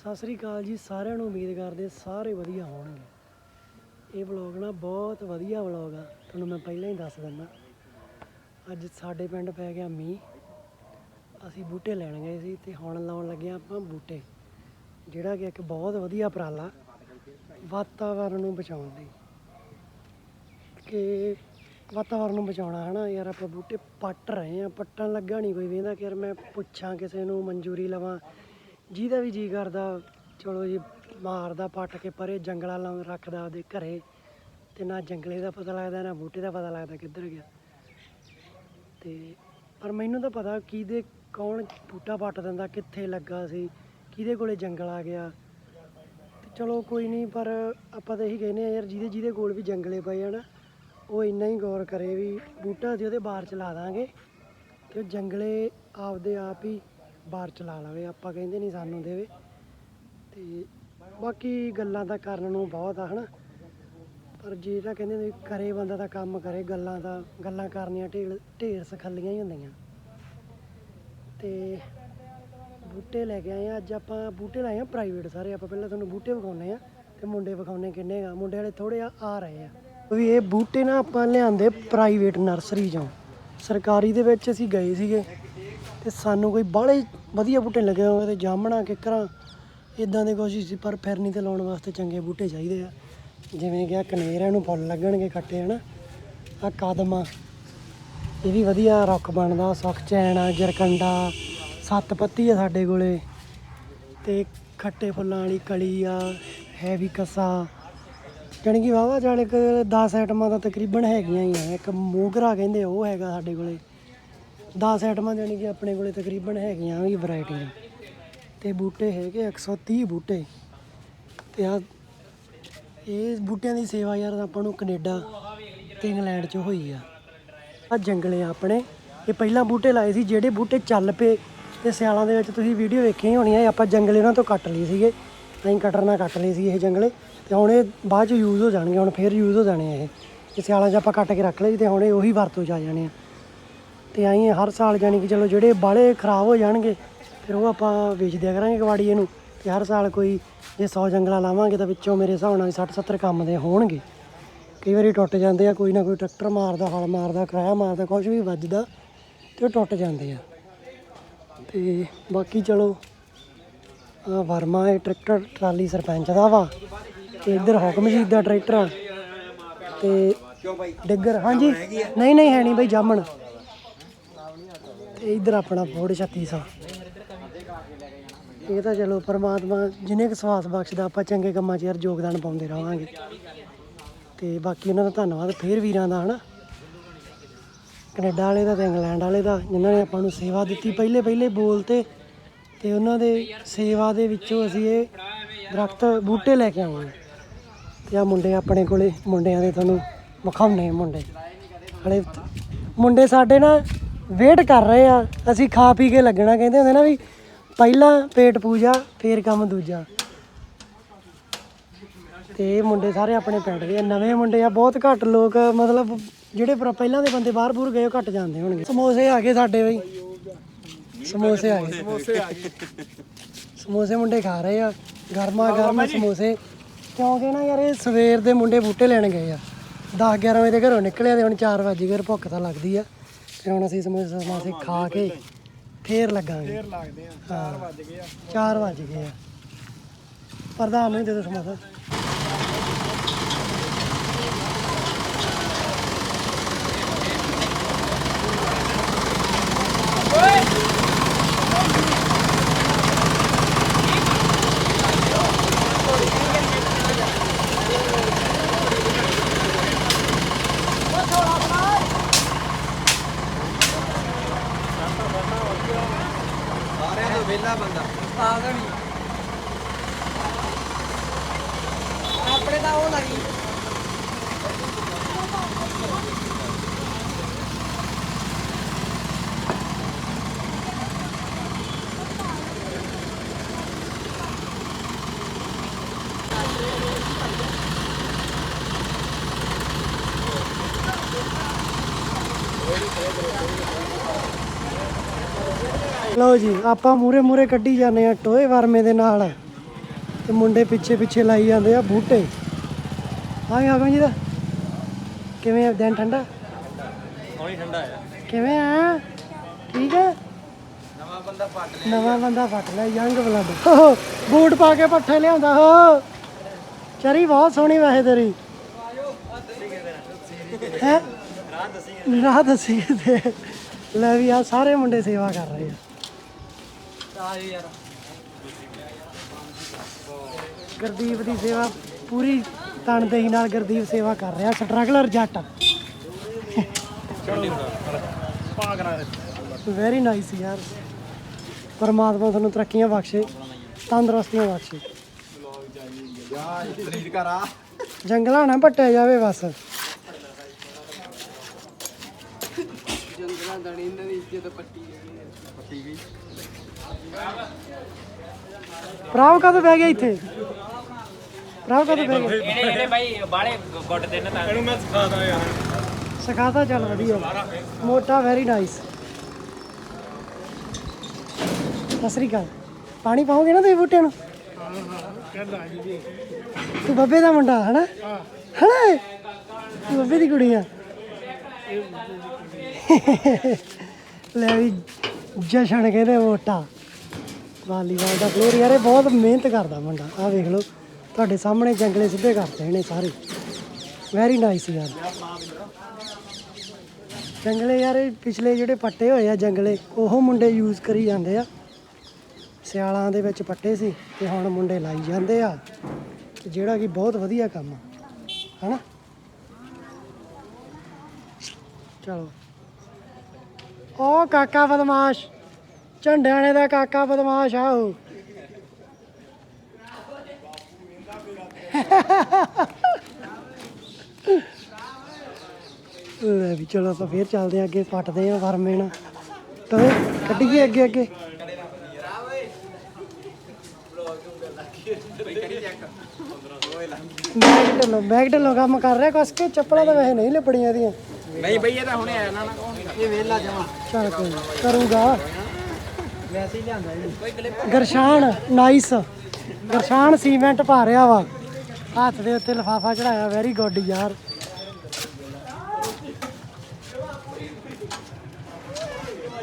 ਸਤਿ ਸ੍ਰੀ ਅਕਾਲ ਜੀ, ਸਾਰਿਆਂ ਨੂੰ ਉਮੀਦ ਕਰਦੇ ਸਾਰੇ ਵਧੀਆ ਹੋਣਗੇ। ਇਹ ਵਲੌਗ ਨਾ ਬਹੁਤ ਵਧੀਆ ਵਲੌਗ ਆ, ਤੁਹਾਨੂੰ ਮੈਂ ਪਹਿਲਾਂ ਹੀ ਦੱਸ ਦਿੰਦਾ। ਅੱਜ ਸਾਡੇ ਪਿੰਡ ਪੈ ਗਿਆ ਮੀਂਹ, ਅਸੀਂ ਬੂਟੇ ਲੈਣ ਗਏ ਸੀ ਤੇ ਹੁਣ ਲਾਉਣ ਲੱਗੇ ਹਾਂ ਆਪਾਂ ਬੂਟੇ, ਜਿਹੜਾ ਕਿ ਇੱਕ ਬਹੁਤ ਵਧੀਆ ਉਪਰਾਲਾ, ਵਾਤਾਵਰਨ ਨੂੰ ਬਚਾਉਣ ਲਈ ਕਿ ਵਾਤਾਵਰਨ ਨੂੰ ਬਚਾਉਣਾ ਹੈ ਨਾ ਯਾਰ ਆਪਾਂ ਬੂਟੇ ਪੱਟ ਰਹੇ ਆ ਪੱਟਣ ਲੱਗਾ ਨਹੀਂ ਕੋਈ ਵੇਂਦਾ ਕਿ ਯਾਰ ਮੈਂ ਪੁੱਛਾਂ ਕਿਸੇ ਨੂੰ, ਮਨਜ਼ੂਰੀ ਲਵਾਂ। ਜਿਹਦਾ ਵੀ ਜੀ ਕਰਦਾ, ਚਲੋ ਜੀ, ਮਾਰਦਾ, ਪੱਟ ਕੇ ਪਰੇ ਜੰਗਲਾਂ ਲਾਉਂ ਰੱਖਦਾ ਉਹਦੇ ਘਰੇ। ਤੇ ਨਾ ਜੰਗਲੇ ਦਾ ਪਤਾ ਲੱਗਦਾ, ਨਾ ਬੂਟੇ ਦਾ ਪਤਾ ਲੱਗਦਾ ਕਿੱਧਰ ਗਿਆ। ਤੇ ਪਰ ਮੈਨੂੰ ਤਾਂ ਪਤਾ ਕਿਹਦੇ, ਕੌਣ ਬੂਟਾ ਪੱਟ ਦਿੰਦਾ, ਕਿੱਥੇ ਲੱਗਾ ਸੀ, ਕਿਹਦੇ ਕੋਲੇ ਜੰਗਲ ਆ ਗਿਆ। ਤੇ ਚਲੋ ਕੋਈ ਨਹੀਂ, ਪਰ ਆਪਾਂ ਤਾਂ ਇਹੀ ਕਹਿੰਦੇ ਆ ਯਾਰ, ਜਿਹਦੇ ਜਿਹਦੇ ਕੋਲ ਵੀ ਜੰਗਲੇ ਪਏ ਆ ਨਾ, ਉਹ ਇੰਨਾ ਹੀ ਗੌਰ ਕਰੇ ਵੀ ਬੂਟਾ ਅਸੀਂ ਉਹਦੇ ਬਾਹਰ ਚਲਾ ਦਾਂਗੇ ਕਿ ਉਹ ਜੰਗਲੇ ਆਪਦੇ ਆਪ ਹੀ ਬਾਹਰ ਚਲਾ ਲਵੇ, ਆਪਾਂ ਕਹਿੰਦੇ ਨਹੀਂ ਸਾਨੂੰ ਦੇਵੇ। ਤੇ ਬਾਕੀ ਗੱਲਾਂ ਤਾਂ ਕਰਨ ਨੂੰ ਬਹੁਤ ਆ, ਹਨਾ। ਪਰ ਜੇ ਤਾਂ ਕਹਿੰਦੇ ਨੇ ਕਰੇ ਬੰਦਾ ਤਾਂ ਕੰਮ ਕਰੇ, ਗੱਲਾਂ ਤਾਂ, ਗੱਲਾਂ ਕਰਨੀਆਂ ਢੇਰ ਢੇਰ ਸਖੱਲੀਆਂ ਹੀ ਹੁੰਦੀਆਂ। ਤੇ ਬੂਟੇ ਲੈ ਕੇ ਆਏ ਆ, ਅੱਜ ਆਪਾਂ ਬੂਟੇ ਲਾਏ ਆ ਪ੍ਰਾਈਵੇਟ ਸਾਰੇ। ਆਪਾਂ ਪਹਿਲਾਂ ਤੁਹਾਨੂੰ ਬੂਟੇ ਵਿਖਾਉਨੇ ਆ, ਤੇ ਮੁੰਡੇ ਵਿਖਾਉਨੇ ਕਿੰਨੇ ਆ। ਮੁੰਡੇ ਵਾਲੇ ਥੋੜੇ ਆ ਆ ਰਹੇ ਆ। ਵੀ ਇਹ ਬੂਟੇ ਨਾ ਆਪਾਂ ਲਿਆਂਦੇ ਪ੍ਰਾਈਵੇਟ ਨਰਸਰੀ ਚੋਂ। ਸਰਕਾਰੀ ਦੇ ਵਿੱਚ ਅਸੀਂ ਗਏ ਸੀਗੇ। ਤੇ ਸਾਨੂੰ ਕੋਈ ਬਾਹਲੇ ਵਧੀਆ ਬੂਟੇ ਲੱਗੇ ਹੋਵੇ ਤੇ ਜਾਮਣਾ ਕਿਕਰਾਂ ਇਦਾਂ ਦੇ ਕੁਛ ਸੀ, ਪਰ ਫਿਰਨੀ ਤੇ ਲਾਉਣ ਵਾਸਤੇ ਚੰਗੇ ਬੂਟੇ ਚਾਹੀਦੇ ਆ। ਜਿਵੇਂ ਕਿ ਆ ਕਨੇਰਾਂ ਨੂੰ ਫੁੱਲ ਲੱਗਣਗੇ ਖੱਟੇ, ਹਨਾ। ਆ ਕਦਮ ਇਹ ਵੀ ਵਧੀਆ ਰੁੱਖ ਬਣਦਾ, ਸੁੱਖ ਚੈਨ ਆ, ਜਰਕੰਡਾ ਸੱਤ ਪੱਤੀ ਆ ਸਾਡੇ ਕੋਲੇ। ਤੇ ਖੱਟੇ ਫੁੱਲਾਂ ਵਾਲੀ ਕਲੀ ਆ, ਹੈਵੀ ਕਸਾ। ਜਾਣੀ ਕਿ ਵਾਵਾ ਜਾਣੇ ਕਿ 10 ਆਈਟਮਾਂ ਦਾ ਤਕਰੀਬਨ ਹੈਗੀਆਂ ਹੀ ਆ। ਇੱਕ ਮੋਗਰਾ ਕਹਿੰਦੇ ਉਹ ਹੈਗਾ ਸਾਡੇ ਕੋਲੇ। 10 ਆਈਟਮਾਂ ਜਾਣੀ ਕਿ ਆਪਣੇ ਕੋਲੇ ਤਕਰੀਬਨ ਹੈਗੀਆਂ ਵੀ ਵੈਰਾਈਟੀਆਂ ਤੇ ਬੂਟੇ ਹੈਗੇ 130 ਬੂਟੇ। ਤੇ ਆ ਇਹ ਬੂਟਿਆਂ ਦੀ ਸੇਵਾ ਯਾਰ ਆਪਾਂ ਨੂੰ ਕੈਨੇਡਾ ਤੇ ਇੰਗਲੈਂਡ 'ਚ ਹੋਈ ਆ। ਆ ਜੰਗਲੇ ਆ ਆਪਣੇ। ਇਹ ਪਹਿਲਾਂ ਬੂਟੇ ਲਾਏ ਸੀ, ਜਿਹੜੇ ਬੂਟੇ ਚੱਲ ਪਏ। ਤੇ ਸਿਆਲਾਂ ਦੇ ਵਿੱਚ ਤੁਸੀਂ ਵੀਡੀਓ ਵੇਖੀਆਂ ਹੀ ਹੋਣੀਆਂ ਆਪਾਂ ਜੰਗਲੇ ਉਹਨਾਂ ਤੋਂ ਕੱਟ ਲਈ ਸੀਗੇ। ਅਸੀਂ ਕਟਰ ਨਾਲ ਕੱਟ ਲਈ ਸੀ ਇਹ ਜੰਗਲੇ। ਤੇ ਹੁਣ ਇਹ ਬਾਅਦ ਚ ਯੂਜ਼ ਹੋ ਜਾਣਗੇ, ਹੁਣ ਫੇਰ ਯੂਜ਼ ਹੋ ਜਾਣੇ ਇਹ। ਇਹ ਸਿਆਲਾਂ 'ਚ ਆਪਾਂ ਕੱਟ ਕੇ ਰੱਖ ਲਏ ਸੀ ਤੇ ਹੁਣ ਇਹ ਉਹੀ ਵਰਤੋਂ 'ਚ ਆ ਜਾਣੇ ਆ। ਤੇ ਆਈ ਹਰ ਸਾਲ ਜਾਣੀ ਕਿ ਚਲੋ ਜਿਹੜੇ ਬਾਲੇ ਖਰਾਬ ਹੋ ਜਾਣਗੇ, ਫਿਰ ਉਹ ਆਪਾਂ ਵੇਚ ਦਿਆ ਕਰਾਂਗੇ ਕਵਾੜੀਏ ਨੂੰ ਤੇ ਹਰ ਸਾਲ ਕੋਈ ਜੇ 100 ਜੰਗਲਾਂ ਲਾਵਾਂਗੇ ਤਾਂ ਵਿੱਚੋਂ ਮੇਰੇ ਹਿਸਾਬ ਨਾਲ 60 70 ਕੰਮ ਦੇ ਹੋਣਗੇ। ਕਈ ਵਾਰੀ ਟੁੱਟ ਜਾਂਦੇ ਆ, ਕੋਈ ਨਾ ਕੋਈ ਟਰੈਕਟਰ ਮਾਰਦਾ, ਹਲ ਮਾਰਦਾ, ਕਿਰਾਇਆ ਮਾਰਦਾ ਕੁਝ ਵੀ ਵੱਜਦਾ ਤੇ ਉਹ ਟੁੱਟ ਜਾਂਦੇ ਆ। ਤੇ ਬਾਕੀ ਚਲੋ ਵਰਮਾ ਇਹ ਟਰੈਕਟਰ, ਟਰਾਲੀ ਸਰਪੰਚ ਦਾ ਵਾ ਤੇ ਇੱਧਰ ਹੁਕਮਜੀਤ ਦਾ ਟਰੈਕਟਰ ਆ ਤੇ ਡਿੱਗਰ, ਹਾਂਜੀ? ਨਹੀਂ ਨਹੀਂ, ਹੈ ਨਹੀਂ ਬਈ, ਜਾਮਣ। ਤੇ ਇੱਧਰ ਆਪਣਾ ਫੋੜ 3600 ਇਹ ਤਾਂ ਚਲੋ ਪਰਮਾਤਮਾ ਜਿਨੇ ਕੁ ਸਵਾਸ ਬਖਸ਼ਦਾ, ਆਪਾਂ ਚੰਗੇ ਕੰਮਾਂ 'ਚ ਯਾਰ ਯੋਗਦਾਨ ਪਾਉਂਦੇ ਰਹਾਂਗੇ। ਤੇ ਬਾਕੀ ਉਹਨਾਂ ਦਾ ਧੰਨਵਾਦ ਫੇਰ ਵੀਰਾਂ ਦਾ, ਹਨਾ? ਕੈਨੇਡਾ ਵਾਲੇ ਦਾ ਤੇ ਇੰਗਲੈਂਡ ਵਾਲੇ ਦਾ, ਜਿਨ੍ਹਾਂ ਨੇ ਆਪਾਂ ਨੂੰ ਸੇਵਾ ਦਿੱਤੀ ਪਹਿਲੇ ਪਹਿਲੇ ਬੋਲ ਤੇ ਤੇ ਉਹਨਾਂ ਦੇ ਸੇਵਾ ਦੇ ਵਿੱਚੋਂ ਅਸੀਂ ਇਹ ਦਰਖਤ ਬੂਟੇ ਲੈ ਕੇ ਆਵਾਂਗੇ। ਹਾਂ ਤੇ ਆ ਮੁੰਡੇ ਆਪਣੇ ਕੋਲੇ, ਮੁੰਡਿਆਂ ਦੇ ਤੁਹਾਨੂੰ ਵਿਖਾਉਣੇ ਮੁੰਡੇ। ਹਲੇ ਮੁੰਡੇ ਸਾਡੇ ਨਾ ਵੇਟ ਕਰ ਰਹੇ ਆ। ਅਸੀਂ ਖਾ ਪੀ ਕੇ ਲੱਗਣਾ ਕਹਿੰਦੇ ਹੁੰਦੇ ਨਾ ਵੀ ਪਹਿਲਾਂ ਪੇਟ ਪੂਜਾ ਫੇਰ ਕੰਮ ਦੂਜਾ। ਤੇ ਇਹ ਮੁੰਡੇ ਸਾਰੇ ਆਪਣੇ ਪਿੰਡ ਦੇ ਆ, ਨਵੇਂ ਮੁੰਡੇ ਆ ਬਹੁਤ ਘੱਟ ਲੋਕ ਮਤਲਬ ਜਿਹੜੇ ਪਰ- ਪਹਿਲਾਂ ਦੇ ਬੰਦੇ ਬਾਹਰ ਬੂਰ ਗਏ ਉਹ ਘੱਟ ਜਾਂਦੇ ਹੋਣਗੇ। ਸਮੋਸੇ ਆ ਗਏ ਸਾਡੇ ਬਈ। ਸਮੋਸੇ ਆ ਗਏ। ਸਮੋਸੇ ਆ ਗਏ। ਸਮੋਸੇ ਮੁੰਡੇ ਖਾ ਰਹੇ ਆ। ਗਰਮਾ ਗਰਮ ਸਮੋਸੇ। ਕਿਉਂਕਿ ਨਾ ਯਾਰ ਇਹ ਸਵੇਰ ਦੇ ਮੁੰਡੇ ਬੂਟੇ ਲੈਣ ਗਏ ਆ। 10 11 ਵਜੇ ਦੇ ਘਰੋਂ ਨਿਕਲਿਆ ਤੇ ਹੁਣ 4 ਵਜੇ ਗਏ ਭੁੱਖ ਤਾਂ ਲੱਗਦੀ ਆ। ਤੇ ਹੁਣ ਅਸੀਂ ਸਮੋਸੇ ਸਮੋਸੇ ਖਾ ਕੇ ਫੇਰ ਲੱਗਾਂਗੇ। ਫੇਰ ਲੱਗਦੇ ਆ। 4 ਵਜ ਗਏ ਆ। 4 ਵਜ ਗਏ ਆ। ਪ੍ਰਧਾਨ ਨੂੰ ਦੇ ਸਮੋਸਾ। ਸਾਰਿਆਂ ਤੋਂ ਵਿਹਲਾ ਬੰਦਾ ਆਪਣੇ ਤਾਂ ਉਹ ਲੱਗੀ। ਲਓ ਜੀ ਆਪਾਂ ਮੂਰੇ ਮੂਰੇ ਕੱਢੀ ਜਾਂਦੇ ਆ ਟੋਏ ਵਰਮੇ ਦੇ ਨਾਲ। ਤੇ ਮੁੰਡੇ ਪਿੱਛੇ ਪਿੱਛੇ ਲਾਈ ਜਾਂਦੇ ਆ ਬੂਟੇ। ਆ ਗਿਆ ਜੀ ਦਾ। ਕਿਵੇਂ ਆ ਦਿਨ ਠੰਡਾ? ਹੌਲੀ ਠੰਡਾ ਆ। ਕਿਵੇਂ ਆ? ਠੀਕ ਆ? ਨਵਾਂ ਬੰਦਾ ਪੱਟ ਨਵਾਂ ਬੰਦਾ ਫੱਟ ਲਿਆ ਯੰਗ ਬਲੱਡ ਬੂਟ ਪਾ ਕੇ ਪੱਠੇ ਲਿਆਉਂਦਾ ਹੋ ਚਰੀ ਬਹੁਤ ਸੋਹਣੀ ਵੈਸੇ ਤੇਰੀ। ਹੈ? ਰਾਹ ਦੱਸੀ ਤੇ ਲੈ ਵੀ ਆ ਸਾਰੇ ਮੁੰਡੇ ਸੇਵਾ ਕਰ ਰਹੇ ਆ। ਗੁਰਦੀਪ ਦੀ ਸੇਵਾ ਪੂਰੀ ਤਨਦੇਹੀ ਨਾਲ ਗੁਰਦੀਪ ਸੇਵਾ ਕਰ ਰਿਹਾ ਸਟਰਗਲਰ ਜੱਟ। ਵੈਰੀ ਨਾਈਸ ਯਾਰ। ਪਰਮਾਤਮਾ ਤੁਹਾਨੂੰ ਤਰੱਕੀਆਂ ਬਖਸ਼ੇ ਤੰਦਰੁਸਤੀਆਂ ਬਖਸ਼ੇ। ਜੰਗਲਾਂ ਨਾ ਪੱਟਿਆ ਜਾਵੇ ਬਸ। ਜੰਗਲਾਂ ਦਣੀ ਇਹਨਾਂ ਦੀ ਇੱਜ਼ਤ ਪੱਟੀ ਪ੍ਰਾਵ ਕਦੋਂ ਬਹਿ ਗਿਆ ਇੱਥੇ। ਪ੍ਰਾਵ ਕਦੋਂ ਬਹਿ ਗਿਆ। ਇਹਨੇ ਇਹਨੇ ਬਾਈ ਬਾਲੇ ਗੁੱਟ ਦੇ ਨਾ ਤਾਂ। ਇਹਨੂੰ ਮੈਂ ਸਿਖਾਦਾ ਯਾਰ। ਸਿਖਾਤਾ ਚੱਲ ਵਧੀਆ। ਮੋਟਾ ਵੈਰੀ ਨਾਈਸ ਸਤਿ ਸ੍ਰੀ ਅਕਾਲ। ਪਾਣੀ ਪਾਓਗੇ ਨਾ ਤੁਸੀਂ ਬੂਟਿਆਂ ਨੂੰ? ਤੂੰ ਬੱਬੇ ਦਾ ਮੁੰਡਾ ਹਨਾ? ਹਨਾ? ਤੂੰ ਬੱਬੇ ਦੀ ਕੁੜੀ ਆ। ਲੈ ਵੀ ਜਸ਼ਨ ਕਹਿੰਦੇ ਮੋਟਾ ਵਾਲੀਬਾਲ ਦਾ ਪਲੇਅਰ ਯਾਰ ਇਹ ਬਹੁਤ ਮਿਹਨਤ ਕਰਦਾ ਮੁੰਡਾ। ਆ ਵੇਖ ਲਓ, ਤੁਹਾਡੇ ਸਾਹਮਣੇ ਜੰਗਲੇ ਸਿੱਧੇ ਕਰਤੇ ਇਹਨੇ ਸਾਰੇ। ਵੈਰੀ ਨਾਈਸ ਯਾਰ। ਜੰਗਲੇ ਯਾਰ, ਇਹ ਪਿਛਲੇ ਜਿਹੜੇ ਪੱਟੇ ਹੋਏ ਆ ਜੰਗਲੇ, ਉਹ ਮੁੰਡੇ ਯੂਜ਼ ਕਰੀ ਜਾਂਦੇ ਆ। ਸਿਆਲਾਂ ਦੇ ਵਿੱਚ ਪੱਟੇ ਸੀ, ਤੇ ਹੁਣ ਮੁੰਡੇ ਲਾਈ ਜਾਂਦੇ ਆ। ਤੇ ਜਿਹੜਾ ਕਿ ਬਹੁਤ ਵਧੀਆ ਕੰਮ ਆ, ਹਨਾ? ਚਲੋ। ਓ ਕਾਕਾ ਬਦਮਾਸ਼। ਝੰਡਿਆਣੇ ਦਾ ਕਾਕਾ ਬਦਮਾਸ਼ ਆ ਉਹ। ਲੈ ਵੀ ਚਲੋ ਆਪਾਂ ਫੇਰ ਚੱਲਦੇ ਆ ਅੱਗੇ ਪੱਟਦੇ ਆ ਵਰਮੇ ਨਾਲ ਤਵੇ ਕੱਢੀਏ ਅੱਗੇ ਅੱਗੇ। ਬੈਗ ਢੱਲੋ ਬੈਗ ਢੱਲੋ ਕੰਮ ਕਰ ਰਿਹਾ ਕੁਛ ਕੇ ਚੱਪਲਾਂ ਤਾਂ ਵੈਸੇ ਨਹੀਂ ਲਿਪੜੀਆਂ ਇਹਦੀਆਂ। ਨਹੀਂ ਬਈ ਇਹ ਤਾਂ ਹੁਣੇ ਆਇਆ ਨਾ ਇਹ ਵੇਲਾ ਜਮਾ। ਚੱਲ ਕੋਈ ਕਰੂੰਗਾ। ਵੈਸੇ ਹੀ ਲਿਆਂਦਾ ਜੀ ਗਰਸ਼ਾਨ ਨਾਈਸ ਗਰਸ਼ਾਨ ਸੀਮੈਂਟ ਪਾ ਰਿਹਾ ਵਾ। ਹੱਥ ਦੇ ਉੱਤੇ ਲਫਾਫਾ ਚੜਾਇਆ ਵੈਰੀ ਗੁੱਡ ਯਾਰ।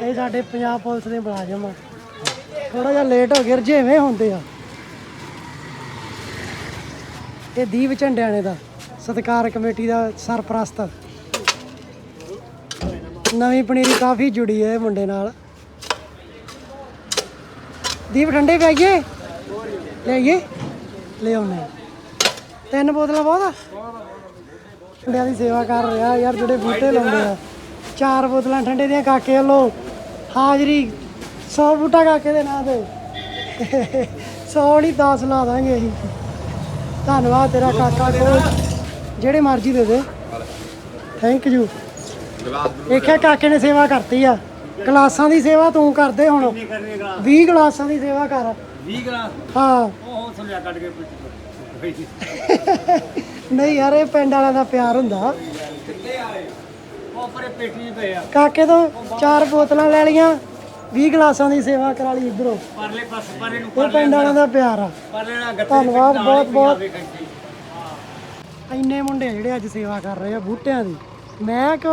ਇਹ ਸਾਡੇ ਪੰਜਾਬ ਪੁਲਿਸ ਦੇ ਮੁਲਾਜ਼ਮ ਆ। ਥੋੜਾ ਜਿਹਾ ਲੇਟ ਹੋ ਗਏ ਰਜੇਵੇਂ ਹੁੰਦੇ ਆ। ਇਹ ਦੀਪ ਝੰਡਿਆਣੇ ਦਾ ਸਤਕਾਰ ਕਮੇਟੀ ਦਾ ਸਰਪ੍ਰਸਤ। ਨਵੀਂ ਪਨੀਰੀ ਕਾਫੀ ਜੁੜੀ ਹੈ ਇਹ ਮੁੰਡੇ ਨਾਲ। ਦੀਪ ਠੰਡੇ ਪੈ ਗਏ ਲੈ ਆਈਏ ਲੈ ਆਉਨੇ ਤਿੰਨ ਬੋਤਲਾਂ ਬਹੁਤ ਆ। ਠੰਡਿਆਂ ਦੀ ਸੇਵਾ ਕਰ ਰਿਹਾ ਯਾਰ ਜਿਹੜੇ ਬੂਟੇ ਲਾਉਂਦੇ ਆ। ਚਾਰ ਬੋਤਲਾਂ ਠੰਡੇ ਦੀਆਂ ਕਾਕੇ ਵੱਲੋਂ। ਹਾਜ਼ਰੀ 100 ਬੂਟਾ ਕਾਕੇ ਦੇ ਨਾਂ ਤੇ। 100 ਨਹੀਂ 10 ਲਾ ਦਾਂਗੇ ਅਸੀਂ। ਧੰਨਵਾਦ ਤੇਰਾ ਕਾਕਾ ਕੋਲ। ਜਿਹੜੇ ਮਰਜ਼ੀ ਦੇ ਦੇ। ਥੈਂਕ ਯੂ ਦੇਖਿਆ ਕਾਕੇ ਨੇ ਸੇਵਾ ਕਰਤੀ ਆ। ਗਲਾਸਾਂ ਦੀ ਸੇਵਾ ਤੂੰ ਕਰਦੇ ਹੁਣ। 20 ਗਲਾਸਾਂ? ਦੀ ਸੇਵਾ ਕਰ। 20 ਗਲਾਸ? ਹਾਂ। ਉਹ ਥੱਲੇ ਕੱਢ ਕੇ ਨਹੀਂ ਯਾਰ ਇਹ ਪਿੰਡ ਵਾਲਿਆਂ ਦਾ ਪਿਆਰ ਹੁੰਦਾ। ਉਹ ਪਰੇ ਪੇਟੀ 'ਚ ਪਏ ਆ। ਕਾਕੇ ਤੋਂ ਚਾਰ ਬੋਤਲਾਂ ਲੈ ਲੀਆਂ 20 ਗਲਾਸਾਂ ਦੀ ਸੇਵਾ ਕਰਾ ਲਈ ਇਧਰੋਂ। ਪਰਲੇ ਪਾਸੇ ਪਰੇ ਨੂੰ ਇਹ ਪਿੰਡ ਵਾਲਿਆਂ ਦਾ ਪਿਆਰ ਆ। ਪਰਲੇ ਨਾਲ ਗੱਤੇ ਧੰਨਵਾਦ ਬਹੁਤ ਬਹੁਤ। ਇੰਨੇ ਮੁੰਡੇ ਜਿਹੜੇ ਅੱਜ ਸੇਵਾ ਕਰ ਰਹੇ ਆ ਬੂਟਿਆਂ ਦੀ। ਮੈਂ ਕ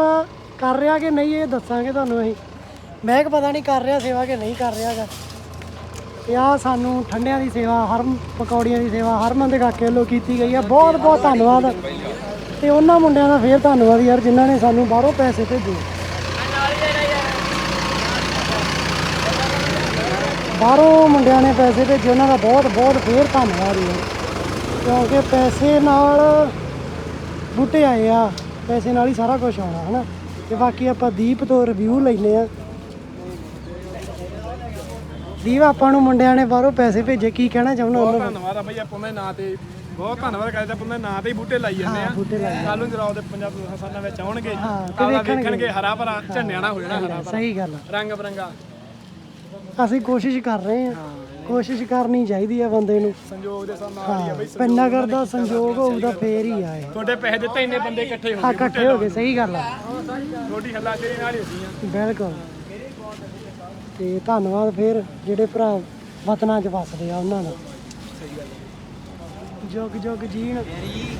ਕਰ ਰਿਹਾ ਕਿ ਨਹੀਂ ਇਹ ਦੱਸਾਂਗੇ ਤੁਹਾਨੂੰ ਅਸੀਂ। ਮੈਂ ਕਿ ਪਤਾ ਨਹੀਂ ਕਰ ਰਿਹਾ ਸੇਵਾ ਕਿ ਨਹੀਂ ਕਰ ਰਿਹਾਗਾ ਤੇ ਆ ਸਾਨੂੰ ਠੰਡਿਆਂ ਦੀ ਸੇਵਾ ਹਰਮ ਪਕੌੜੀਆਂ ਦੀ ਸੇਵਾ ਹਰਮਨ ਦੇ ਕਾਕੇ ਵੱਲੋਂ ਕੀਤੀ ਗਈ ਆ। ਬਹੁਤ ਬਹੁਤ ਧੰਨਵਾਦ। ਤੇ ਉਹਨਾਂ ਮੁੰਡਿਆਂ ਦਾ ਫੇਰ ਧੰਨਵਾਦ ਯਾਰ, ਜਿਨ੍ਹਾਂ ਨੇ ਸਾਨੂੰ ਬਾਹਰੋਂ ਪੈਸੇ ਭੇਜੇ। ਬਾਹਰੋਂ ਮੁੰਡਿਆਂ ਨੇ ਪੈਸੇ ਭੇਜੇ, ਉਹਨਾਂ ਦਾ ਬਹੁਤ ਬਹੁਤ ਫੇਰ ਧੰਨਵਾਦ ਯਾਰ। ਕਿਉਂਕਿ ਪੈਸੇ ਨਾਲ ਬੂਟੇ ਆਏ ਆ, ਪੈਸੇ ਨਾਲ ਹੀ ਸਾਰਾ ਕੁਝ ਆਉਣਾ, ਹਨਾ। ਤੇ ਬਾਕੀ ਆਪਾਂ ਦੀਪ ਤੋਂ ਰਿਵਿਊ ਲੈਨੇ ਆ। ਦੀਪ ਆਪਾਂ ਨੂੰ ਮੁੰਡਿਆਂ ਨੇ ਬਾਹਰੋਂ ਪੈਸੇ ਭੇਜੇ ਕੀ ਕਹਿਣਾ ਚਾਹੁੰਦਾ ਉਹਨਾਂ ਨੂੰ? ਧੰਨਵਾਦ ਆ ਬਈ ਆਪਾਂ ਉਹਨਾਂ ਦੇ ਨਾਂ ਤੇ ਬਹੁਤ ਧੰਨਵਾਦ ਕਰਦੇ ਆਪਾਂ ਉਹਨਾਂ ਦੇ ਨਾਂ ਤੇ ਹੀ ਬੂਟੇ ਲਾਈ ਜਾਂਦੇ ਹਾਂ, ਆ। ਬੂਟੇ ਲਾਈ ਕੱਲ ਨੂੰ ਜਰਾਉ ਦੇ ਪੰਜਾਬ ਦੇ ਸਾਲਾਂ ਵਿੱਚ ਆਉਣਗੇ ਹਾਂ, ਤੇ ਵੇਖਣਗੇ। ਵੇਖਣਗੇ ਹਰਾ ਭਰਾ ਝੰਡਿਆਂ ਨਾਲ ਹੋ ਜਾਣਾ ਹਰਾ ਭਰਾ। ਸਹੀ ਗੱਲ ਰੰਗ ਬਰੰਗਾ। ਅਸੀਂ ਕੋਸ਼ਿਸ਼ ਕਰ ਰਹੇ ਆ ਕੋਸ਼ਿਸ਼ ਕਰਨੀ ਚਾਹੀਦੀ ਆ ਬੰਦੇ ਨੂੰ। ਸੰਯੋਗ ਦੇ ਸਾਹਮਣੇ ਆ ਰਹੀ ਆ ਹਾਂ ਬਈ ਪਿੰਨਾਗਰ ਦਾ ਸੰਯੋਗ ਹੋਊਗਾ ਫੇਰ ਹੀ ਆਏ ਤੁਹਾਡੇ ਪੈਸੇ ਦਿੱਤੇ ਇੰਨੇ ਬੰਦੇ ਇਕੱਠੇ ਹੋ ਹਾਂ ਗਏ ਇਕੱਠੇ ਹੋ ਗਏ ਸਹੀ ਗੱਲ ਆ। ਰੋਟੀ ਹੱਲਾ ਤੇਰੀ ਨਾਲ ਹੀ ਹੋਈ ਆ। ਬਿਲਕੁਲ। ਤੇ ਧੰਨਵਾਦ ਫਿਰ ਜਿਹੜੇ ਭਰਾ ਵਤਨਾਂ 'ਚ ਵਸਦੇ ਆ ਉਹਨਾਂ ਦਾ। ਜੁਗ ਜੁਗ ਜੀਣ।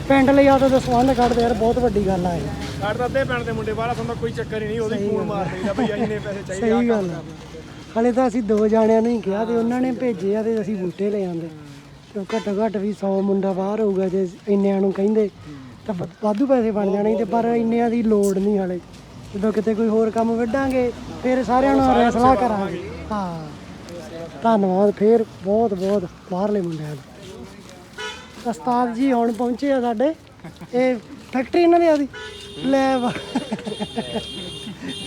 ਪਿੰਡ ਲਈ ਆ ਤਾਂ ਦਸਵੰਦ ਕੱਢਦੇ ਯਾਰ ਬਹੁਤ ਵੱਡੀ ਗੱਲ ਆ ਇਹ। ਕੱਢ ਦਿੱਤੇ ਪਿੰਡ ਦੇ ਮੁੰਡੇ ਬਾਹਲਾ ਸੰਦਾ ਕੋਈ ਚੱਕਰ ਹੀ ਨਹੀਂ ਉਹਦੀ ਫੋਨ ਮਾਰ ਦਈਦਾ ਬਈ ਇੰਨੇ ਪੈਸੇ ਚਾਹੀਦੇ ਸਹੀ ਗੱਲ ਆ। ਹਲੇ ਤਾਂ ਅਸੀਂ ਦੋ ਜਾਣਿਆਂ ਨੂੰ ਹੀ ਕਿਹਾ ਤੇ ਉਹਨਾਂ ਨੇ ਭੇਜੇ ਆ ਤੇ ਅਸੀਂ ਬੂਟੇ ਲੈ ਆਂਦੇ। ਤੇ ਘੱਟੋ ਘੱਟ ਵੀ 100 ਮੁੰਡਾ ਬਾਹਰ ਹੋਊਗਾ ਜੇ ਇੰਨਿਆਂ ਨੂੰ ਕਹਿੰਦੇ ਤਾਂ ਵਾਧੂ ਪੈਸੇ ਬਣ ਜਾਣੇ ਤੇ ਪਰ ਇੰਨਿਆਂ ਦੀ ਲੋੜ ਨਹੀਂ ਹਲੇ। ਜਦੋਂ ਕਿਤੇ ਕੋਈ ਹੋਰ ਕੰਮ ਵੱਢਾਂਗੇ ਫਿਰ ਸਾਰਿਆਂ ਨਾਲ ਰੈਸਲਾ ਕਰਾਂਗੇ। ਹਾਂ। ਧੰਨਵਾਦ ਫਿਰ ਬਹੁਤ ਬਹੁਤ ਬਾਹਰਲੇ ਮੁੰਡਿਆਂ ਦਾ। ਉਸਤਾਦ ਜੀ ਹੁਣ ਪਹੁੰਚੇ ਆ ਸਾਡੇ। ਇਹ ਫੈਕਟਰੀ ਇਹਨਾਂ ਦੀ ਆਦੀ ਲੈਬ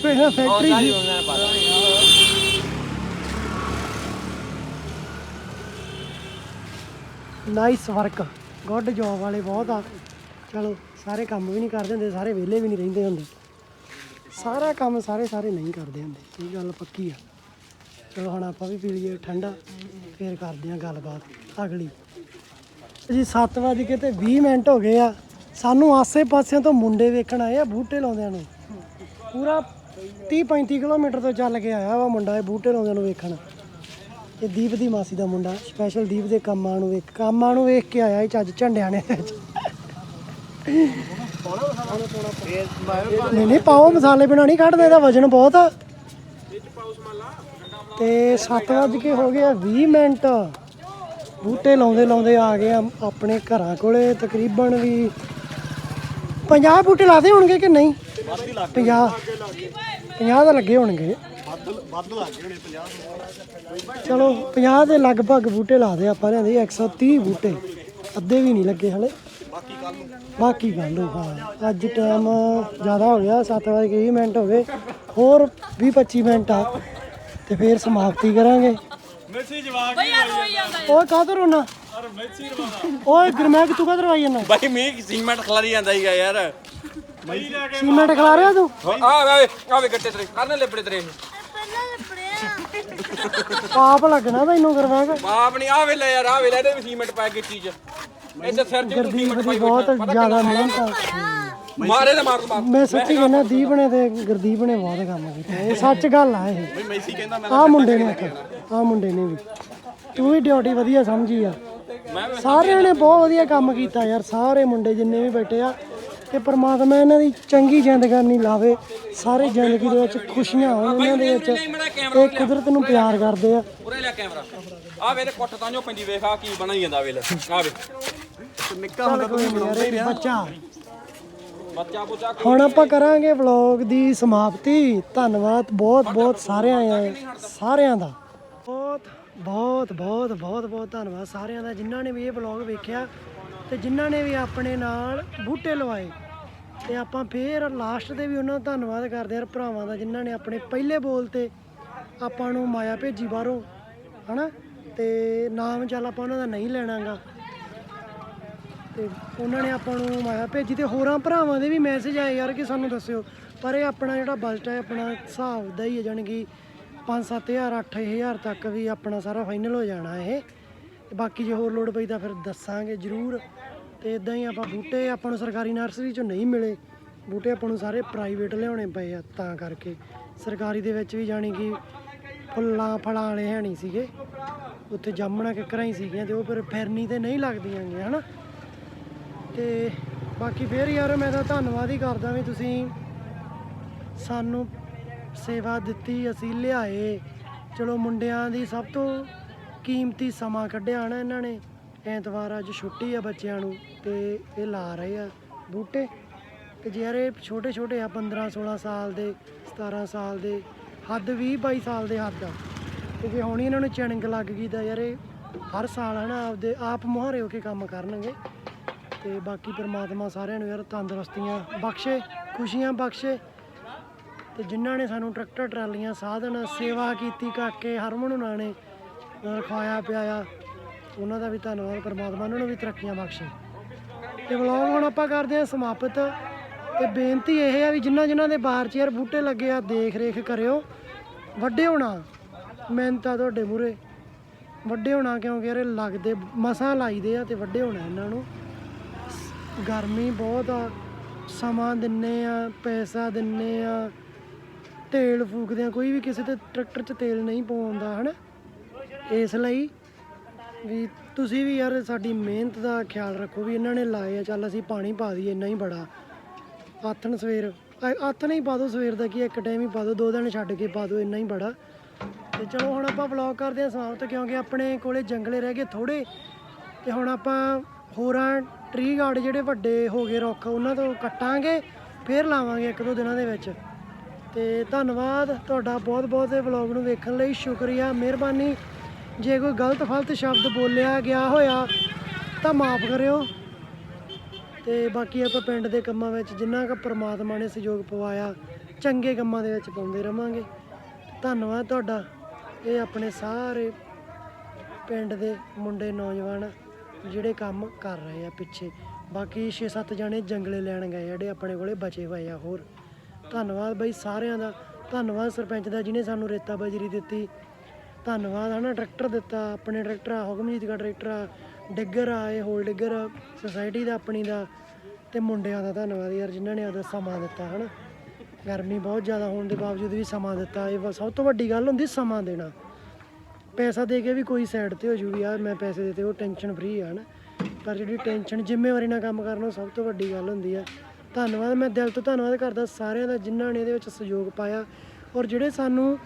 ਪਹਿਲਾਂ ਫੈਕਟਰੀ ਸੀ। ਨਾਈਸ ਵਰਕ ਗੁੱਡ ਜੌਬ ਵਾਲੇ ਬਹੁਤ ਆ। ਚਲੋ ਸਾਰੇ ਕੰਮ ਵੀ ਨਹੀਂ ਕਰਦੇ ਹੁੰਦੇ ਸਾਰੇ ਵਿਹਲੇ ਵੀ ਨਹੀਂ ਰਹਿੰਦੇ ਹੁੰਦੇ। ਸਾਰਾ ਕੰਮ ਸਾਰੇ ਸਾਰੇ ਨਹੀਂ ਕਰਦੇ ਹੁੰਦੇ, ਇਹ ਗੱਲ ਪੱਕੀ ਆ। ਚਲੋ ਹੁਣ ਆਪਾਂ ਵੀ ਪੀ ਲਈਏ ਠੰਡਾ, ਫੇਰ ਕਰਦੇ ਆ ਗੱਲਬਾਤ ਅਗਲੀ। ਜੀ 7 ਵਜੇ ਕੇ ਤੇ 20 ਮਿੰਟ ਹੋ ਗਏ ਆ। ਸਾਨੂੰ ਆਸੇ-ਪਾਸਿਆਂ ਤੋਂ ਮੁੰਡੇ ਵੇਖਣ ਆਏ ਆ ਬੂਟੇ ਲਾਉਂਦਿਆਂ ਨੂੰ। ਪੂਰਾ 30-35 ਕਿਲੋਮੀਟਰ ਤੋਂ ਚੱਲ ਕੇ ਆਇਆ ਵਾ ਮੁੰਡਾ ਇਹ ਬੂਟੇ ਲਾਉਂਦਿਆਂ ਨੂੰ ਵੇਖਣ। ਇਹ ਦੀਪ ਦੀ ਮਾਸੀ ਦਾ ਮੁੰਡਾ ਸਪੈਸ਼ਲ ਦੀਪ ਦੇ ਕੰਮਾਂ ਨੂੰ ਵੇਖ ਕੰਮਾਂ ਨੂੰ ਵੇਖ ਕੇ ਆਇਆ ਇਹ ਚੱਜ ਝੰਡਿਆਂ ਨੇ। ਨਹੀਂ ਨਹੀਂ, ਪਾਓ, ਮਸਾਲੇ ਬਿਨਾ ਨਹੀਂ ਕੱਢਦੇ, ਇਹਦਾ ਵਜਨ ਬਹੁਤ ਆ। ਤੇ 7 ਵਜੇ ਕੇ ਹੋ ਗਏ ਆ 20 ਮਿੰਟ। ਬੂਟੇ ਲਾਉਂਦੇ ਲਾਉਂਦੇ ਆ ਗਏ ਆ ਆਪਣੇ ਘਰਾਂ ਕੋਲੇ, ਤਕਰੀਬਨ ਵੀ 50 ਬੂਟੇ ਲਾਦੇ ਹੋਣਗੇ ਕਿ ਨਹੀਂ? 50 50 ਤਾਂ ਲੱਗੇ ਹੋਣਗੇ। ਚਲੋ 50 ਦੇ ਲਗਭਗ ਬੂਟੇ ਲਾਦੇ ਆਪਾਂ ਲਿਆਂਦੇ 130 ਬੂਟੇ, ਅੱਧੇ ਵੀ ਨਹੀਂ ਲੱਗੇ ਹਲੇ। ਬਾਕੀ ਕੱਲ ਨੂੰ ਹਾਂ ਅੱਜ ਟਾਈਮ ਜ਼ਿਆਦਾ ਹੋ ਗਿਆ 7 ਵਜੇ 20 ਮਿੰਟ ਹੋ ਗਏ। ਹੋਰ 20 25 ਮਿੰਟ ਆ। ਤੇ ਫੇਰ ਸਮਾਪਤੀ ਕਰਾਂਗੇ। ਮੈਸੀ ਜਵਾਬ ਓਏ ਕਾਹਤੋਂ ਰੋਣਾ? ਓਏ ਗਰਮੈਕ ਤੂੰ ਕਾਹਤੋਂ ਰਵਾਈ ਜਾਂਦਾ? ਬਾਈ ਮੀਂਹ ਸੀਮੈਂਟ ਖਲਾਰੀ ਜਾਂਦਾ ਹੀਗਾ ਯਾਰ। ਸੀਮੈਂਟ ਖਲਾ ਰਿਹਾ ਤੂੰ? ਆ। ਆਵੇ ਆਵੇ ਗੱਟੇ ਤੇਰੇ ਕਰਨੇ ਲਿਬੜੇ ਤੇਰੇ ਪਾਪ ਲੱਗਣਾ ਤੈਨੂੰ ਗਰਮੈਕ ਬਾਪ ਨਹੀਂ ਆਵੇ ਲੈ ਯਾਰ ਆਵੇ ਲੈ ਇਹਦੇ ਵੀ ਸੀਮੈਂਟ ਪਾ ਕੇ ਚੀਜ਼। ਇੱਥੇ ਸਿਰ 'ਚ ਵੀ ਗਰਦੀਪ ਦੀ ਪਾਈ ਬਹੁਤ। ਜ਼ਿਆਦਾ ਮਿਹਨਤ ਆ। ਮਾਰੇ ਤੇ ਮਾਰ ਮਾਰ ਮੈਂ ਸੱਚੀ ਕਹਿੰਦਾ ਦੀਪ ਨੇ ਤੇ ਗੁਰਦੀਪ ਨੇ ਬਹੁਤ ਕੰਮ ਕੀਤਾ। ਇਹ ਸੱਚ ਗੱਲ ਆ ਇਹ। ਬਈ ਮੈਸੀ ਕਹਿੰਦਾ ਮੈਂ ਆ ਮੁੰਡੇ ਨੇ ਆ ਮੁੰਡੇ ਨੇ ਵੀ। ਤੂੰ ਵੀ ਡਿਊਟੀ ਵਧੀਆ ਸਮਝੀ ਆ। ਸਾਰਿਆਂ ਨੇ ਬਹੁਤ ਵਧੀਆ ਕੰਮ ਕੀਤਾ ਯਾਰ ਸਾਰੇ ਮੁੰਡੇ ਜਿੰਨੇ ਵੀ ਬੈਠੇ ਆ ਤੇ ਪ੍ਰਮਾਤਮਾ ਇਹਨਾਂ ਦੀ ਚੰਗੀ ਜ਼ਿੰਦਗਾਨੀ ਲਾਵੇ। ਸਾਰੇ ਜ਼ਿੰਦਗੀ ਦੇ ਵਿੱਚ ਖੁਸ਼ੀਆਂ ਹੋਣ ਇਹਨਾਂ ਦੇ ਵਿੱਚ ਇਹ ਕੁਦਰਤ ਨੂੰ ਪਿਆਰ ਕਰਦੇ ਆ। ਉਰੇ ਲੈ ਕੈਮਰਾ ਆਵੇ ਤੇ ਕੁੱਟ ਤਾਂ ਜੋ ਪੈਂਦੀ ਵੇਖ ਆ ਕੀ ਬਣਾਈ ਜਾਂਦਾ ਵੇਲ ਆਵੇ ਨਿੱਕਾ ਹੁੰਦਾ ਤੁਸੀਂ ਬਣਾਉਂਦੇ ਹੀ ਰਿਹਾ ਬੱਚਾ। ਬੱਚਾ ਬੁੱਚਾ ਹੁਣ ਆਪਾਂ ਕਰਾਂਗੇ ਵਲੌਗ ਦੀ ਸਮਾਪਤੀ। ਧੰਨਵਾਦ ਬਹੁਤ ਬਹੁਤ ਸਾਰਿਆਂ ਆ ਸਾਰਿਆਂ ਦਾ। ਬਹੁਤ ਬਹੁਤ ਬਹੁਤ ਬਹੁਤ ਬਹੁਤ ਧੰਨਵਾਦ ਸਾਰਿਆਂ ਦਾ ਜਿਨ੍ਹਾਂ ਨੇ ਵੀ ਇਹ ਵਲੌਗ ਵੇਖਿਆ ਤੇ ਜਿਨ੍ਹਾਂ ਨੇ ਵੀ ਆਪਣੇ ਨਾਲ ਬੂਟੇ ਲਵਾਏ। ਤੇ ਆਪਾਂ ਫੇਰ ਲਾਸਟ ਤੇ ਵੀ ਉਹਨਾਂ ਦਾ ਧੰਨਵਾਦ ਕਰਦੇ ਹਾਂ ਭਰਾਵਾਂ ਦਾ ਜਿਨ੍ਹਾਂ ਨੇ ਆਪਣੇ ਪਹਿਲੇ ਬੋਲ ਤੇ ਆਪਾਂ ਨੂੰ ਮਾਇਆ ਭੇਜੀ ਬਾਹਰੋਂ ਹਨਾ? ਤੇ ਨਾਮ ਚੱਲ ਆਪਾਂ ਉਹਨਾਂ ਦਾ ਨਹੀਂ ਲੈਣਾਗਾ। ਤੇ ਉਹਨਾਂ ਨੇ ਆਪਾਂ ਨੂੰ ਮਾਇਆ ਭੇਜੀ ਤੇ ਹੋਰਾਂ ਭਰਾਵਾਂ ਦੇ ਵੀ ਮੈਸੇਜ ਆਏ ਯਾਰ ਕਿ ਸਾਨੂੰ ਦੱਸਿਓ। ਪਰ ਇਹ ਆਪਣਾ ਜਿਹੜਾ ਬਜਟ ਹੈ, ਆਪਣਾ ਹਿਸਾਬ ਦਾ ਹੀ ਹੈ, ਜਾਣੀ ਕਿ 5-7000 8000 ਤੱਕ ਵੀ ਆਪਣਾ ਸਾਰਾ ਫਾਈਨਲ ਹੋ ਜਾਣਾ ਇਹ। ਤੇ ਬਾਕੀ ਜੇ ਹੋਰ ਲੋੜ ਪਈ ਤਾਂ ਫਿਰ ਦੱਸਾਂਗੇ ਜ਼ਰੂਰ। ਤੇ ਇਦਾਂ ਹੀ ਆਪਾਂ ਬੂਟੇ ਆਪਾਂ ਨੂੰ ਸਰਕਾਰੀ ਨਰਸਰੀ ਚੋਂ ਨਹੀਂ ਮਿਲੇ। ਬੂਟੇ ਆਪਾਂ ਨੂੰ ਸਾਰੇ ਪ੍ਰਾਈਵੇਟ ਲਿਆਉਣੇ ਪਏ ਆ ਤਾਂ ਕਰਕੇ। ਸਰਕਾਰੀ ਦੇ ਵਿੱਚ ਵੀ ਜਾਣੀ ਕਿ ਫੁੱਲਾਂ ਫਲਾਂ ਵਾਲੇ ਹੈ ਨਹੀਂ ਸੀਗੇ। ਉੱਥੇ ਜਾਮਣਾ ਕਿਕਰਾਂ ਹੀ ਸੀਗੀਆਂ ਤੇ ਉਹ ਫਿਰ ਫਿਰਨੀ ਤੇ ਨਹੀਂ ਲੱਗਦੀਆਂ ਗੀਆਂ ਹਨਾ? ਤੇ ਬਾਕੀ ਫੇਰ ਯਾਰ ਮੈਂ ਤਾਂ ਧੰਨਵਾਦ ਹੀ ਕਰਦਾ ਵੀ ਤੁਸੀਂ ਸਾਨੂੰ ਸੇਵਾ ਦਿੱਤੀ, ਅਸੀਂ ਲਿਆਏ। ਚਲੋ ਮੁੰਡਿਆਂ ਦੀ ਸਭ ਤੋਂ ਕੀਮਤੀ ਸਮਾਂ ਕੱਢਿਆ ਨਾ ਇਹਨਾਂ ਨੇ। ਐਤਵਾਰ ਅੱਜ ਛੁੱਟੀ ਆ ਬੱਚਿਆਂ ਨੂੰ ਤੇ ਇਹ ਲਾ ਰਹੇ ਆ ਬੂਟੇ। ਤੇ ਜੇ ਯਾਰ ਇਹ ਛੋਟੇ ਛੋਟੇ ਆ 15 16 ਸਾਲ ਦੇ 17 ਸਾਲ ਦੇ, ਹੱਦ 20 22 ਸਾਲ ਦੇ ਹੱਦ ਆ। ਤੇ ਜੇ ਹੁਣ ਹੀ ਇਹਨਾਂ ਨੂੰ ਚਿਣਗ ਲੱਗ ਗਈ ਤਾਂ ਯਾਰ ਇਹ ਹਰ ਸਾਲ ਹਨਾ ਆਪਦੇ ਆਪ ਮੁਹਾਰੇ ਹੋ ਕੇ ਕੰਮ ਕਰਨਗੇ। ਤੇ ਬਾਕੀ ਪ੍ਰਮਾਤਮਾ ਸਾਰਿਆਂ ਨੂੰ ਯਾਰ ਤੰਦਰੁਸਤੀਆਂ ਬਖਸ਼ੇ, ਖੁਸ਼ੀਆਂ ਬਖਸ਼ੇ। ਤੇ ਜਿਨ੍ਹਾਂ ਨੇ ਸਾਨੂੰ ਟਰੈਕਟਰ, ਟਰਾਲੀਆਂ, ਸਾਧਨ, ਸੇਵਾ ਕੀਤੀ ਕਾਕੇ ਹਰਮਨ ਹੁਣਾਂ ਨੇ ਨਾਲ ਖਵਾਇਆ ਪਿਆਇਆ, ਉਹਨਾਂ ਦਾ ਵੀ ਧੰਨਵਾਦ, ਪਰਮਾਤਮਾ ਉਹਨਾਂ ਨੂੰ ਵੀ ਤਰੱਕੀਆਂ ਬਖਸ਼ੇ। ਤੇ ਵਲੌਗ ਹੁਣ ਆਪਾਂ ਕਰਦੇ ਹਾਂ ਸਮਾਪਤ। ਤੇ ਬੇਨਤੀ ਇਹ ਹੈ ਵੀ ਜਿਨ੍ਹਾਂ ਜਿਨ੍ਹਾਂ ਦੇ ਬਾਹਰ 'ਚ ਯਾਰ ਬੂਟੇ ਲੱਗੇ ਆ ਦੇਖ ਰੇਖ ਕਰਿਓ। ਵੱਡੇ ਹੋਣਾ ਮਿਹਨਤ ਆ ਤੁਹਾਡੇ ਮੂਰੇ ਵੱਡੇ ਹੋਣਾ ਕਿਉਂਕਿ ਯਾਰ ਇਹ ਲੱਗਦੇ, ਮਸਾਂ ਲਾਈਦੇ ਆ ਤੇ ਵੱਡੇ ਹੋਣਾ ਇਹਨਾਂ ਨੂੰ। ਗਰਮੀ ਬਹੁਤ ਆ। ਸਮਾਂ ਦਿੰਨੇ ਆ, ਪੈਸਾ ਦਿੰਨੇ ਆ। ਤੇਲ ਫੂਕਦੇ ਆ ਕੋਈ ਵੀ ਕਿਸੇ ਤੇ ਟਰੈਕਟਰ 'ਚ ਤੇਲ ਨਹੀਂ ਪਵਾਉਂਦਾ, ਹਨਾ? ਇਸ ਲਈ ਵੀ ਤੁਸੀਂ ਵੀ ਯਾਰ ਸਾਡੀ ਮਿਹਨਤ ਦਾ ਖਿਆਲ ਰੱਖੋ ਵੀ ਇਹਨਾਂ ਨੇ ਲਾਏ ਆ, ਚੱਲ ਅਸੀਂ ਪਾਣੀ ਪਾ ਦਈਏ, ਇੰਨਾ ਹੀ ਬੜਾ। ਆਥਣ ਸਵੇਰ ਆ- ਆਥਣ ਹੀ ਪਾ ਦਿਓ ਸਵੇਰ ਦਾ ਕੀ ਇੱਕ ਟਾਈਮ ਹੀ ਪਾ ਦਿਓ ਦੋ ਦਿਨ ਛੱਡ ਕੇ ਪਾ ਦਿਓ ਇੰਨਾ ਹੀ ਬੜਾ। ਤੇ ਚਲੋ ਹੁਣ ਆਪਾਂ ਵਲੌਗ ਕਰਦੇ ਹਾਂ ਸਮਾਪਤ, ਕਿਉਂਕਿ ਆਪਣੇ ਕੋਲੇ ਜੰਗਲੇ ਰਹਿ ਗਏ ਥੋੜੇ ਤੇ ਹੁਣ ਆਪਾਂ ਹੋਰਾਂ ਟਰੀ ਗਾਰਡ ਜਿਹੜੇ ਵੱਡੇ ਹੋ ਗਏ ਰੁੱਖ, ਉਹਨਾਂ ਤੋਂ ਕੱਟਾਂਗੇ, ਫੇਰ ਲਾਵਾਂਗੇ ਇੱਕ ਦੋ ਦਿਨਾਂ ਦੇ ਵਿੱਚ। ਤੇ ਧੰਨਵਾਦ ਤੁਹਾਡਾ ਬਹੁਤ ਬਹੁਤ ਇਹ ਵਲੌਗ ਨੂੰ ਵੇਖਣ ਲਈ, ਸ਼ੁਕਰੀਆ, ਮਿਹਰਬਾਨੀ। ਜੇ ਕੋਈ ਗਲਤ, ਫਲਤ ਸ਼ਬਦ ਬੋਲਿਆ, ਗਿਆ ਹੋਇਆ, ਤਾਂ ਮਾਫ ਕਰਿਓ। ਤੇ ਬਾਕੀ ਆਪਾਂ ਪਿੰਡ ਦੇ ਕੰਮਾਂ ਵਿੱਚ ਜਿੰਨਾ ਕੁ ਪ੍ਰਮਾਤਮਾ ਨੇ ਸਹਿਯੋਗ ਪਵਾਇਆ, ਚੰਗੇ ਕੰਮਾਂ ਦੇ ਵਿੱਚ ਪਾਉਂਦੇ ਰਵਾਂਗੇ। ਧੰਨਵਾਦ ਤੁਹਾਡਾ, ਇਹ ਆਪਣੇ ਸਾਰੇ ਪਿੰਡ ਦੇ ਮੁੰਡੇ, ਨੌਜਵਾਨ। ਜਿਹੜੇ ਕੰਮ ਕਰ ਰਹੇ ਆ ਪਿੱਛੇ। ਬਾਕੀ 6-7 ਜਣੇ ਜੰਗਲੇ ਲੈਣ ਗਏ ਜਿਹੜੇ ਆਪਣੇ ਕੋਲੇ ਬਚੇ ਹੋਏ ਆ ਹੋਰ। ਧੰਨਵਾਦ ਬਾਈ ਸਾਰਿਆਂ ਦਾ। ਧੰਨਵਾਦ ਸਰਪੰਚ ਦਾ, ਜਿਹਨੇ ਸਾਨੂੰ ਰੇਤਾ ਬਜਰੀ ਦਿੱਤੀ। ਧੰਨਵਾਦ, ਹਨਾ, ਟਰੈਕਟਰ ਦਿੱਤਾ, ਆਪਣੇ ਟਰੈਕਟਰ ਆ, ਹੁਕਮਜੀਤ ਦਾ ਟਰੈਕਟਰ ਆ, ਡਿੱਗਰ ਆ, ਇਹ ਹੋਲ ਡਿੱਗਰ ਸੁਸਾਇਟੀ ਦਾ, ਆਪਣੀ ਦਾ। ਤੇ ਮੁੰਡਿਆਂ ਦਾ ਧੰਨਵਾਦ ਯਾਰ, ਜਿਨ੍ਹਾਂ ਨੇ ਆਪਦਾ ਸਮਾਂ ਦਿੱਤਾ, ਹਨਾ। ਗਰਮੀ ਬਹੁਤ ਜ਼ਿਆਦਾ ਹੋਣ ਦੇ ਬਾਵਜੂਦ ਵੀ ਸਮਾਂ ਦਿੱਤਾ। ਇਹ ਸਭ ਤੋਂ ਵੱਡੀ ਗੱਲ ਹੁੰਦੀ ਸਮਾਂ ਦੇਣਾ। ਪੈਸਾ ਦੇ ਕੇ ਵੀ ਕੋਈ ਸਾਈਡ ਤੇ ਹੋ ਜੂਗੀ ਵੀ ਯਾਰ ਮੈਂ ਪੈਸੇ ਦਿੱਤੇ, ਉਹ ਟੈਨਸ਼ਨ ਫ੍ਰੀ ਆ ਨਾ ਪਰ ਜਿਹੜੀ ਟੈਨਸ਼ਨ ਜ਼ਿੰਮੇਵਾਰੀ ਨਾਲ ਕੰਮ ਕਰਨਾ ਉਹ ਸਭ ਤੋਂ ਵੱਡੀ ਗੱਲ ਹੁੰਦੀ ਆ। ਧੰਨਵਾਦ, ਮੈਂ ਦਿਲ ਤੋਂ ਧੰਨਵਾਦ ਕਰਦਾ ਸਾਰਿਆਂ ਦਾ ਜਿਨ੍ਹਾਂ ਨੇ ਇਹਦੇ ਵਿੱਚ ਸਹਿਯੋਗ ਪਾਇਆ। ਔਰ ਜਿਹੜੇ ਸਾਨੂੰ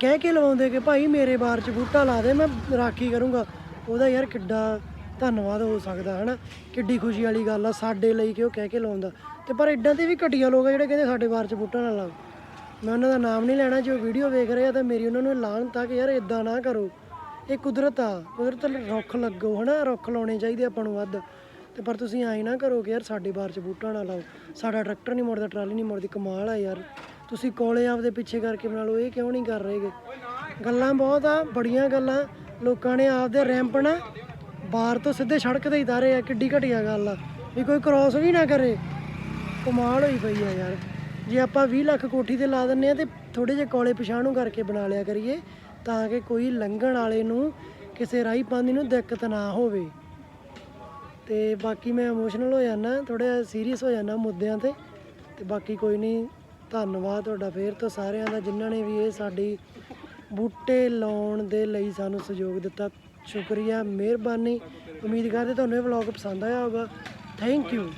ਕਹਿ ਕੇ ਲਵਾਉਂਦੇ ਕਿ ਭਾਈ ਮੇਰੇ ਬਾਰ ਚ ਬੂਟਾ ਲਾ ਦੇ, ਮੈਂ ਰਾਖੀ ਕਰੂੰਗਾ, ਉਹਦਾ ਯਾਰ ਕਿੱਡਾ ਧੰਨਵਾਦ ਹੋ ਸਕਦਾ ਹਨਾ। ਕਿੱਡੀ ਖੁਸ਼ੀ ਵਾਲੀ ਗੱਲ ਆ ਸਾਡੇ ਲਈ ਕਿ ਉਹ ਕਹਿ ਕੇ ਲਾਉਂਦਾ ਤੇ ਪਰ ਇਦਾਂ ਦੇ ਵੀ ਘਟੀਆ ਲੋਕ ਆ ਜਿਹੜੇ ਕਹਿੰਦੇ ਸਾਡੇ ਬਾਰ ਚ ਬੂਟਾ ਨਾ ਲਾਓ। ਮੈਂ ਉਹਨਾਂ ਦਾ ਨਾਮ ਨਹੀਂ ਲੈਣਾ, ਜੋ ਵੀਡੀਓ ਵੇਖ ਰਹੇ ਆ ਤਾਂ ਮੇਰੀ ਉਹਨਾਂ ਨੂੰ ਲਾਣ ਤੱਕ ਯਾਰ ਇਦਾਂ ਨਾ ਕਰੋ। ਇਹ ਕੁਦਰਤ ਆ ਕੁਦਰਤ ਰੁੱਖ ਲੱਗੋ, ਹਨਾ? ਰੁੱਖ ਲਾਉਣੇ ਚਾਹੀਦੇ ਆਪਾਂ ਨੂੰ ਵੱਧ। ਤੇ ਪਰ ਤੁਸੀਂ ਐਂ ਨਾ ਕਰੋ ਕਿ ਯਾਰ ਸਾਡੇ ਬਾਰ ਚ ਬੂਟਾ ਨਾ ਲਾਓ। ਸਾਡਾ ਟਰੈਕਟਰ ਨਹੀਂ ਮੁੜਦਾ, ਟਰਾਲੀ ਨਹੀਂ ਮੁੜਦੀ, ਕਮਾਲ ਆ ਯਾਰ। ਤੁਸੀਂ ਕੋਲੇ ਆਪਦੇ ਪਿੱਛੇ ਕਰਕੇ ਬਣਾ ਲਓ, ਇਹ ਕਿਉਂ ਨਹੀਂ ਕਰ ਰਹੇਗੇ ਗੱਲਾਂ ਬਹੁਤ ਆ, ਬੜੀਆਂ ਗੱਲਾਂ। ਲੋਕਾਂ ਨੇ ਆਪਦੇ ਰੈਂਪ ਨਾ ਬਾਹਰ ਤੋਂ ਸਿੱਧੇ ਸੜਕ ਤੇ ਹੀ ਤਾਰੇ ਆ, ਕਿੱਡੀ ਘਟੀਆ ਗੱਲ ਆ। ਵੀ ਕੋਈ ਕ੍ਰਾਸ ਵੀ ਨਾ ਕਰੇ। ਕਮਾਲ ਹੋਈ ਪਈ ਆ ਯਾਰ। ਜੇ ਆਪਾਂ 20 ਲੱਖ ਕੋਠੀ ਤੇ ਲਾ ਦਿੰਨੇ ਆ ਤੇ ਥੋੜੇ ਜਿਹੇ ਕੋਲੇ ਪਛਾਣੂ ਕਰਕੇ ਬਣਾ ਲਿਆ ਕਰੀਏ, ਤਾਂ ਕਿ ਕੋਈ ਲੰਘਣ ਵਾਲੇ ਨੂੰ ਕਿਸੇ ਰਾਈ ਪਾਉਂਦੀ ਨੂੰ ਦਿੱਕਤ ਨਾ ਹੋਵੇ। ਤੇ ਬਾਕੀ ਮੈਂ ਇਮੋਸ਼ਨਲ ਹੋ ਜਾਂਦਾ ਥੋੜਾ ਸੀਰੀਅਸ ਹੋ ਜਾਂਦਾ ਮੁੱਦਿਆਂ ਤੇ। ਤੇ ਬਾਕੀ ਕੋਈ ਨਹੀਂ, ਧੰਨਵਾਦ ਤੁਹਾਡਾ ਫੇਰ ਤੋਂ ਸਾਰਿਆਂ ਦਾ, ਜਿਨ੍ਹਾਂ ਨੇ ਵੀ ਇਹ ਸਾਡੀ ਬੂਟੇ ਲਾਉਣ ਦੇ ਲਈ ਸਾਨੂੰ ਸਹਿਯੋਗ ਦਿੱਤਾ। ਸ਼ੁਕਰੀਆ, ਮਿਹਰਬਾਨੀ। ਉਮੀਦ ਕਰਦੇ ਤੁਹਾਨੂੰ ਇਹ ਵਲੌਗ ਪਸੰਦ ਆਇਆ ਹੋਵੇਗਾ ਥੈਂਕ ਯੂ